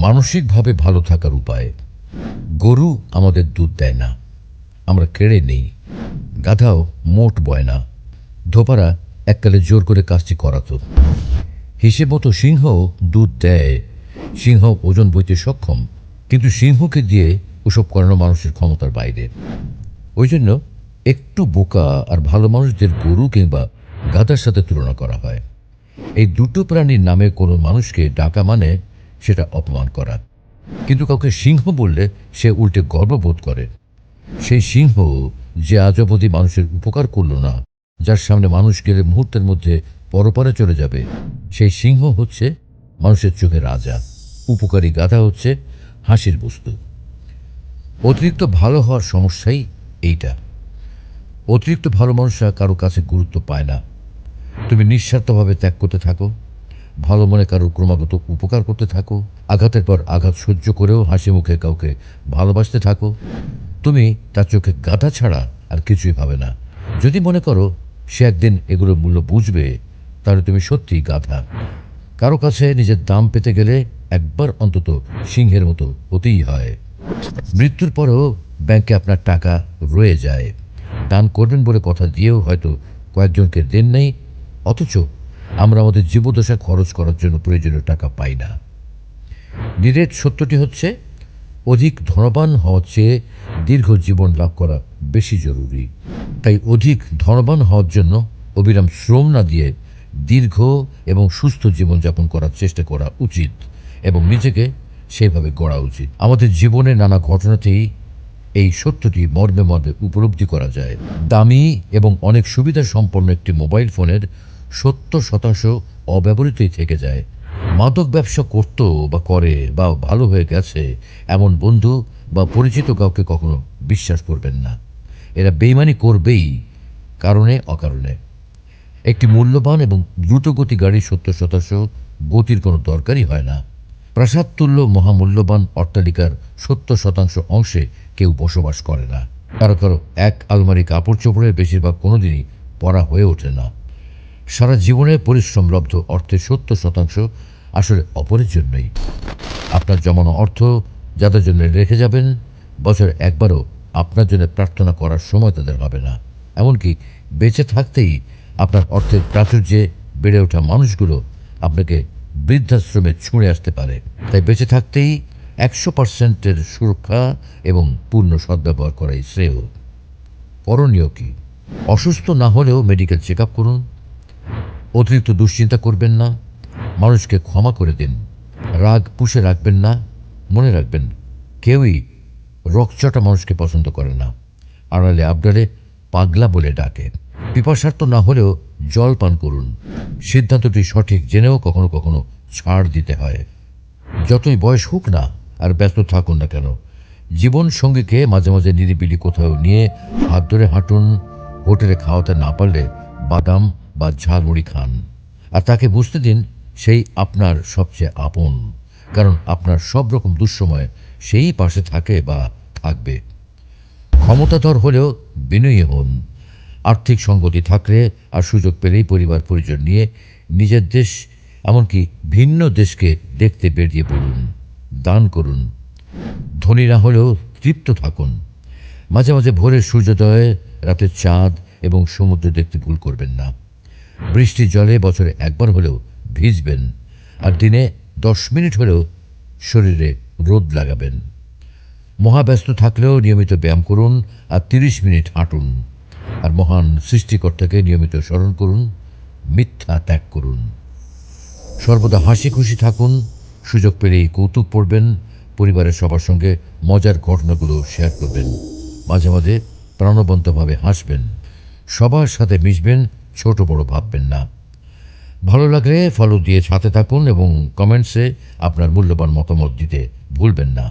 মানসিকভাবে ভালো থাকার উপায়। গরু আমাদের দুধ দেয় না। আমরা কেড়ে নেই। গাধাও মোট বয় না। ধোপারা এককালে জোর করে কাজটি করাতো। হিসেব মতো সিংহ দুধ দেয়। সিংহ ওজন বইতে সক্ষম। কিন্তু সিংহকে দিয়ে ওসব করানো মানুষের ক্ষমতার বাইরে। ওই জন্য একটু বোকা আর ভালো মানুষদের গরু কিংবা গাধার সাথে তুলনা করা হয়। এই দুটো প্রাণীর নামে কোনো মানুষকে ডাকা মানে সেটা অপমান করা। কিন্তু কাউকে সিংহ বললে সে উল্টে গর্ববোধ করে। সেই সিংহ যে আজ অবধি মানুষের উপকার করল না, যার সামনে মানুষ গেলে মুহূর্তের মধ্যে পরপারে চলে যাবে, সেই সিংহ হচ্ছে মানুষের চোখে রাজা, উপকারী গাধা হচ্ছে হাসির বস্তু। অতিরিক্ত ভালো হওয়ার সমস্যাই এইটা। অতিরিক্ত ভালো মানুষরা কারও কাছে গুরুত্ব পায় না। তুমি নিঃস্বার্থভাবে ত্যাগ করতে থাকো। ভালো মনে কারোর ক্রমাগত উপকার করতে থাকো। আঘাতের পর আঘাত সহ্য করেও হাসি মুখে কাউকে ভালোবাসতে থাকো। তুমি তার চোখে গাধা ছাড়া আর কিছুই ভাবে না। যদি মনে করো সে একদিন এগুলোর মূল্য বুঝবে, তাহলে তুমি সত্যিই গাধা। কারও কাছে নিজের দাম পেতে গেলে একবার অন্তত সিংহের মতো হতেই হয়। মৃত্যুর পরেও ব্যাংকে আপনার টাকা রয়ে যায়। দান করবেন বলে কথা দিয়েও হয়তো কয়েকজনকে দেন নেই, অথচ আমরা আমাদের জীবদশা খরচ করার জন্য প্রয়োজনীয় টাকা পাই না। নিরেট সত্যটি হচ্ছে, অধিক ধনবান হওয়ার চেয়ে দীর্ঘ জীবন লাভ করা বেশি জরুরি। তাই অধিক ধনবান হওয়ার জন্য অবিরাম শ্রম না দিয়ে দীর্ঘ এবং সুস্থ জীবনযাপন করার চেষ্টা করা উচিত এবং নিজেকে সেভাবে গড়া উচিত। আমাদের জীবনে নানা ঘটনাতেই এই সত্যটি মর্মে মর্মে উপলব্ধি করা যায়। দামি এবং অনেক সুবিধা সম্পন্ন একটি মোবাইল ফোনের সত্তর শতাংশ অব্যবহৃতই থেকে যায়। মাদক ব্যবসা করতো বা করে বা ভালো হয়ে গেছে এমন বন্ধু বা পরিচিত কাউকে কখনো বিশ্বাস করবেন না। এরা বেইমানি করবেই, কারণে অকারণে। একটি মূল্যবান এবং দ্রুতগতি গাড়ির সত্তর শতাংশ গতির কোনো দরকারই হয় না। প্রাসাদ তুল্য মহামূল্যবান অট্টালিকার সত্তর শতাংশ অংশে কেউ বসবাস করে না। কারও কারও এক আলমারি কাপড় চোপড়ের বেশিরভাগ কোনোদিনই পরা হয়ে ওঠে না। সারা জীবনে পরিশ্রমলব্ধ অর্থের সত্তর শতাংশ আসলে অপরের জন্যই। আপনার জমানো অর্থ যাদের জন্য রেখে যাবেন, বছরে একবারও আপনার জন্য প্রার্থনা করার সময় তাদের হবে না। এমনকি বেঁচে থাকতেই আপনার অর্থের প্রাচুর্যে বেড়ে ওঠা মানুষগুলো আপনাকে বৃদ্ধাশ্রমে ছুঁড়ে আসতে পারে। তাই বেঁচে থাকতেই একশো পার্সেন্টের সুরক্ষা এবং পূর্ণ সদ্ব্যবহার করাই শ্রেয়। করণীয় কি? অসুস্থ না হলেও মেডিকেল চেক করুন। অতিরিক্ত দুশ্চিন্তা করবেন না, মানুষকে ক্ষমা করে দিন। রাগ পুষে রাখবেন না, মনে রাখবেন, কেউই রকচটা মানুষকে পছন্দ করে না। আড়ালে আবডালে পাগলা বলে ডাকে। পিপাসার্থ না হলেও জল পান করুন। সিদ্ধান্তটি সঠিক জেনেও কখনো কখনো ছাড় দিতে হয়। যতই বয়স হোক না, আর ব্যস্ত থাকুন না কেন। জীবন সঙ্গীকে মাঝে মাঝে নিরিবিলি কোথাও নিয়ে হাত ধরে হাঁটুন। হোটেলে খাওয়াতে না পারলে বাদাম বা ঝালমুড়ি খান। আর তাকে বুঝতে দিন, সেই আপনার সবচেয়ে আপন। কারণ আপনার সব রকম দুঃসময় সেই পাশে থাকে বা থাকবে। ক্ষমতাধর হলেও বিনয়ী হন। আর্থিক সঙ্গতি থাকলে আর সুযোগ পেলেই পরিবার পরিজন নিয়ে নিজের দেশ, এমনকি ভিন্ন দেশকে দেখতে বেরিয়ে পড়ুন, দান করুন। ধনী না হলেও তৃপ্ত থাকুন। মাঝে মাঝে ভোরের সূর্যোদয়ে রাতের চাঁদ এবং সমুদ্র দেখতে ভুল করবেন না। বৃষ্টির জলে বছরে একবার হলেও ভিজবেন আর দিনে দশ মিনিট হলেও শরীরে রোদ লাগাবেন। মহাব্যস্ত থাকলেও নিয়মিত ব্যায়াম করুন আর তিরিশ মিনিট হাঁটুন। আর মহান সৃষ্টিকর্তাকে নিয়মিত স্মরণ করুন, মিথ্যা ত্যাগ করুন। সর্বদা হাসি খুশি থাকুন, সুযোগ পেলেই কৌতুক পড়বেন, পরিবারের সবার সঙ্গে মজার ঘটনাগুলো শেয়ার করবেন, মাঝে মাঝে প্রাণবন্তভাবে হাসবেন, সবার সাথে মিশবেন ছোট বড় ভাববেন না। ভালো লাগলে ফলো দিয়ে সাথে থাকুন এবং কমেন্টসে আপনার মূল্যবান মতামত দিতে ভুলবেন না।